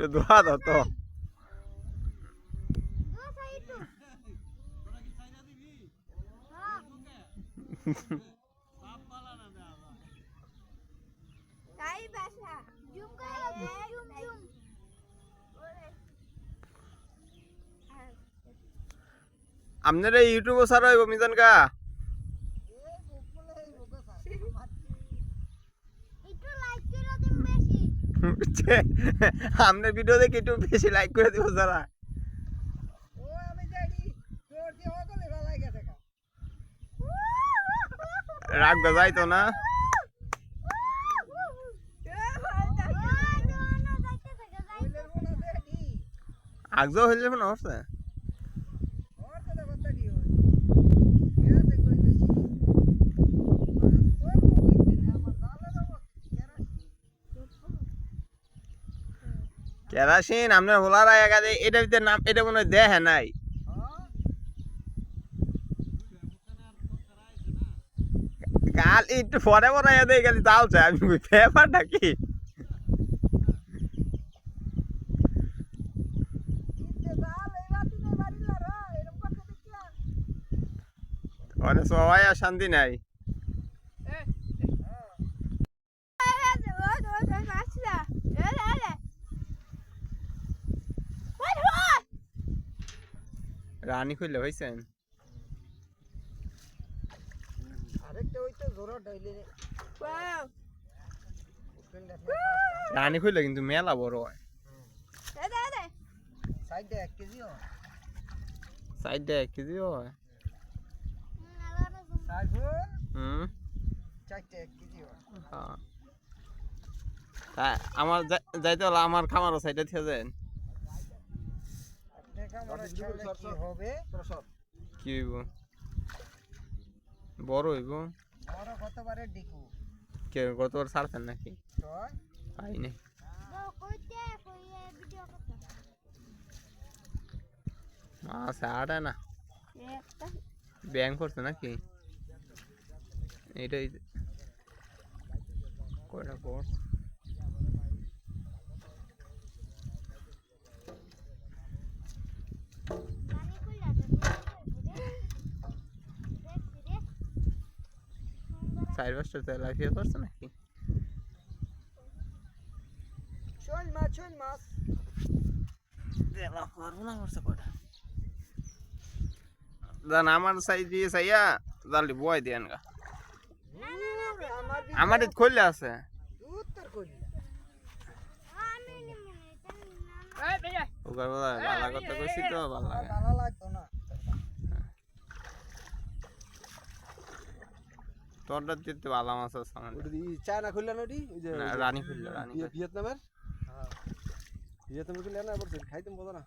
একটু দোয়া দাও তো তাই বাসা জুম করে জুম জুম আপনার এই ইউটিউবে সারা হইব মিজান কা একটু লাইক করে দিন বেশি বুঝছে? আপনার ভিডিও দেখে একটু বেশি লাইক করে দিব যারা রাগ গজাই যাইতো না আগজ হইলে মনে হচ্ছে ওর কথা কথা দিও গেছে কইতেছি তোর কইতে না আমার জালে দাও কেরাসিন, আপনার হোলার আগে এটা ভিতরে নাম এটা মনে হয় নাই। কাল একটু পরে পরে এদের গেলি চাই আমি। পেপারটা কি? অনেক সবাই আর শান্তি নাই। রানী খুললে হয়েছেন আরেকটা ওই তো জোরা ডাইলে রে। রানী খুললে কিন্তু মেলা বড় হয়। সাইডে এক কেজি হয়। সাইডে এক কেজি হয়? হুম। হয়। হ্যাঁ। তা আমার যাই- যাইতে হলে আমার খামারও সাইডে থেকে যায় হবে? কি হইব? বড় হইব? বড় কতবারে ডিকু? কে গতবার ছাড়ছেন নাকি? পাই নাই। মাছ আড়ে না। ব্যাং করছে নাকি? এইটাই কয়টা পর চার পাঁচটা তেল লাফিয়ে করছে নাকি? শোল মাছ শোল মাছ তেল করব না করছে কয়টা জান আমার সাইজ দিয়ে সাইয়া জালি বয় দেন গা আমার এটা খুললে আছে বলা বালা কথা কইছি তো ভালো লাগে ভালো লাগতো না তোরটা দিতে ভালো মাছ আছে ওটা দিয়ে চায়না খুললেন ওটি? ওই যে না, রানী খুললো রানী ভিয়েতনামের? হ্যাঁ। ভিয়েতনামের খুললে না এবার খাইতে বোঝা না।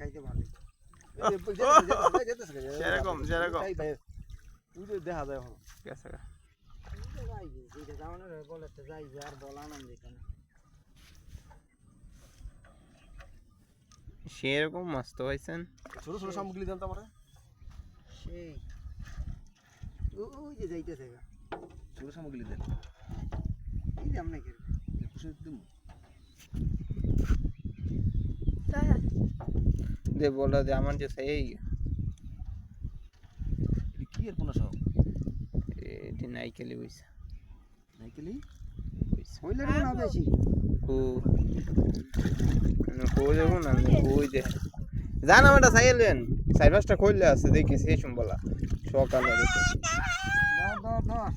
খাইতে ভালো। সেরকম, সেরকম। ওই যে দেখা যায় এখন। গেছে যাই যেটা যাওয়ানোর হয় বলে আর বলা নাম দিত না সেরকম মাছ তো পাইছেন। ছোট ছোট সামগ্রী দেন তো আমার। সেই। যে যাইতেছে ছোট সামগ্রী দেন। এই যে আমনে কি খুশি দিম দে বলো যে আমার যে সেই। কি এর কোনো সব? এটি নাইকেলি বইছে নাইকেলি হইলে না বেশি? কো। কই দেখো না কই দে। জান আমারটা সাইলেন। পাঁচটা খুললে আছে দেখি সেই বলা সকালে দেখি દોર દોર